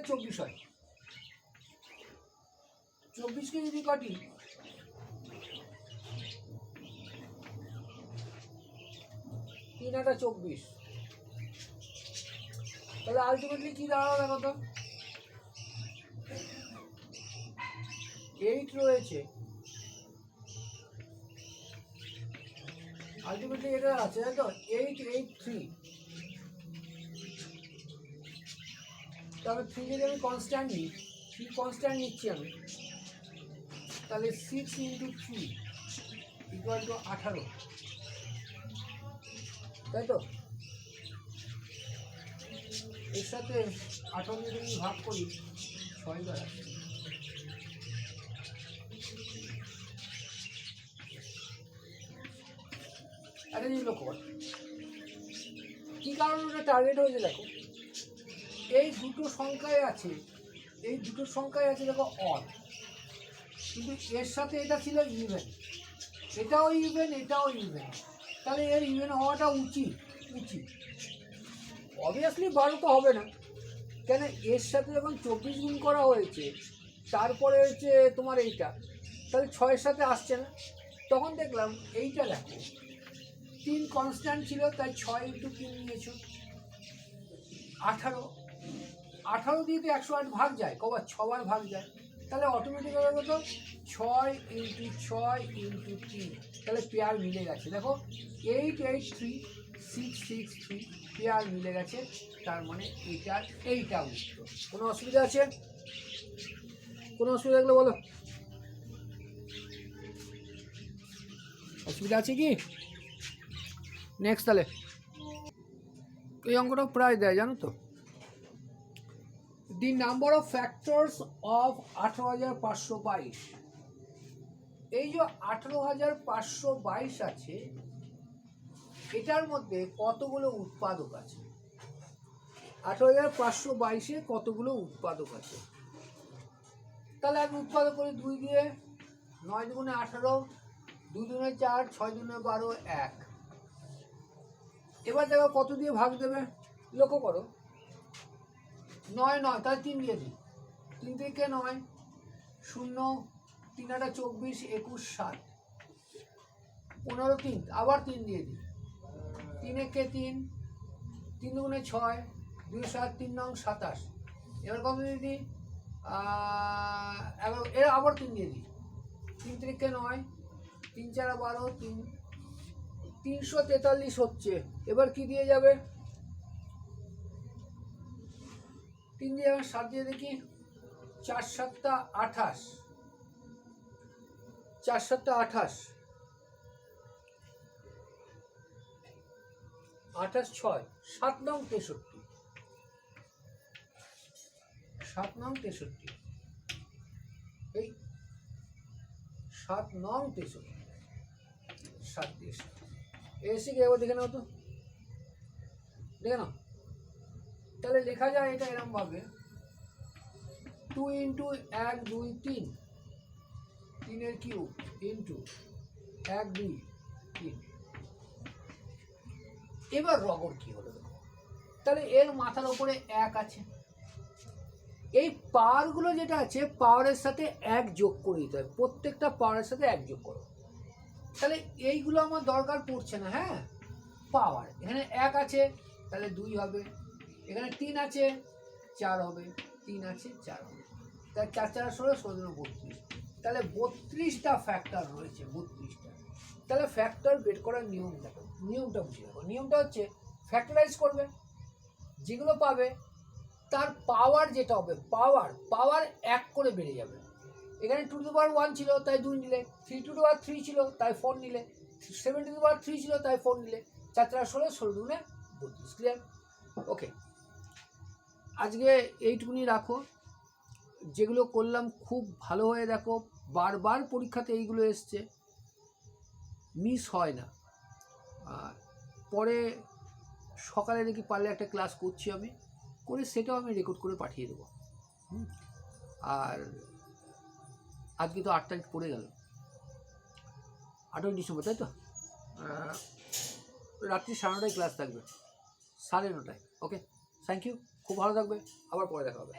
আটে চব্বিশ হয়। চব্বিশকে যদি কাটি। তিন আটা চব্বিশ। তাহলে আলটিমেটলি কি দাঁড়াল দেখো তো? এইট রয়েছে। আলটিমেটলি এটা আছে তো? এইট এইট থ্রি তবে থ্রি যদি আমি কনস্ট্যান্ট নিই থ্রি কনস্ট্যান্ট নিচ্ছি আমি, তাহলে six into three equal to আঠারো, তাই তো? এর সাথে আঠারো যদি আমি ভাগ করি, ছয় দাঁড়ায় একটা জিনিস লক্ষ্য করো। কী কারণে ওটা টার্গেট হয়েছে দেখো? এই দুটো সংখ্যায় আছে। এই দুটো সংখ্যায় আছে দেখো অন কিন্তু এর সাথে এটা ছিল ইভেন এটাও ইভেন এটাও ইভেন তাহলে এর ইভেন হওয়াটা উচিত উচিত। অবভিয়াসলি বারো তো হবে না। কেন এর সাথে যখন চব্বিশ গুণ করা হয়েছে, তারপরে হচ্ছে তোমার এইটা। তাহলে ছয়ের সাথে আসছে না। তখন দেখলাম এইটা দেখো। তিন কনস্ট্যান্ট ছিল, তাই ছয় ইন্টু তিন নিয়েছো। আঠারো। আঠারো দিয়ে তো একশো আট ভাগ যায়, কবার ছবার ভাগ যায়। তাহলে অটোমেটিক হবে কত ছয় ইন্টু ছয় ইন্টু তিন। তাহলে পেয়ার মিলে গেছে। দেখো eight eight three six six three pair মিলে গেছে। তার মানে এইটার এইটা উত্তর। কোনো অসুবিধা আছে? কোনো অসুবিধা থাকলে বলো। অসুবিধা আছে কি? নেক্সট তাহলে। এই অঙ্কটা প্রায় দেয়, জানো তো? The number of factors of আঠেরো হাজার পাঁচশো বাইশ। এই যে আঠেরো হাজার পাঁচশো বাইশ আছে, এটার মধ্যে কতগুলো উৎপাদক আছে? আঠেরো হাজার পাঁচশো বাইশে কতগুলো উৎপাদক আছে? তাহলে আমি উৎপাদক করি দুই দিয়ে, নয় দুগুণে আঠারো, দুই দুগুণে চার, ছয় দুগুণে বারো, এক। এবার দেখো কত দিয়ে ভাগ দেবে? লক্ষ্য করো। নয় নয়, তাহলে তিন দিয়ে দিই। তিন থেকে নয়? শূন্য, তিন আটা চব্বিশ, একুশ, ষাট। পনেরো তিন, আবার তিন দিয়ে দিই। তিন একে তিন? তিন দুগুণে ছয়, দুই সাত, তিন নং সাতাশ। এবার কত দিয়ে দিই? এগারো এর আবার তিন দিয়ে দিই। তিন তিরিকে নয়? তিন চারা বারো, তিন, তিনশো তেতাল্লিশ হচ্ছে। এবার কি দিয়ে যাবে? তিন দিয়ে যাবে সাত দিয়ে দেখি চার সাতটা আঠাশ। চার সাতটা আঠাশ। আঠাশ ছয়, সাত নং তেষট্টি। সাত নং তেষট্টি। এই সাত নং তেষট্টি। সাত তেষট্টি। এসে গিয়ে এবার দেখে নাও তো। দেখে নাও। তাহলে লেখা যায় এটা এরকম ভাবে টু ইন্টু এক দুই তিন। তিনের কিউব ইন্টু এক দুই তিন। এবার রগর কি হলো তাহলে এর মাথার ওপরে এক আছে। এই পাওয়ারগুলো যেটা আছে পাওয়ারের সাথে এক যোগ করে দিতে হয় প্রত্যেকটা পাওয়ারের সাথে এক যোগ করো। তাহলে এইগুলো আমার দরকার পড়ছে না হ্যাঁ? পাওয়ার এখানে এক আছে, তাহলে দুই হবে। এখানে তিন আছে, চার হবে। তিন আছে, চার হবে। তাহলে চার চার, ষোলো ষোলো বত্রিশ। তাহলে বত্রিশটা ফ্যাক্টর রয়েছে, বত্রিশটা। তাহলে ফ্যাক্টর বের করার নিয়ম দেখো, নিয়মটা বুঝে দেখো। নিয়মটা হচ্ছে ফ্যাক্টরাইজ করবে, যেগুলো পাবে, তার পাওয়ার যেটা হবে পাওয়ার পাওয়ার এক করে বেড়ে যাবে। এখানে টু টু পাওয়ার ওয়ান ছিল, তাই দুই নিলে। Three two two power three ছিল, তাই ফোর নিলে। সেভেন টু পাওয়ার থ্রি ছিল, তাই ফোর নিলে। চার চার, ষোলো ষোলো দুনে বত্রিশ ক্লিয়ার ওকে আজকে এইটুকুনি রাখো। যেগুলো করলাম খুব ভালো হয়ে দেখো, বারবার পরীক্ষাতে এইগুলো এসছে। মিস হয় না। পরে সকালে দেখি পারলে একটা ক্লাস করছি আমি, করে সেটাও আমি রেকর্ড করে পাঠিয়ে দেবো? আর আজকে তো আট তারিখ পড়ে গেল। আঠেরোই ডিসেম্বর, তাই তো? রাত্রি সাড়ে নটায় ক্লাস থাকবে। সাড়ে নটায় ওকে থ্যাংক ইউ খুব ভালো থাকবে আবার পরে দেখা হবে।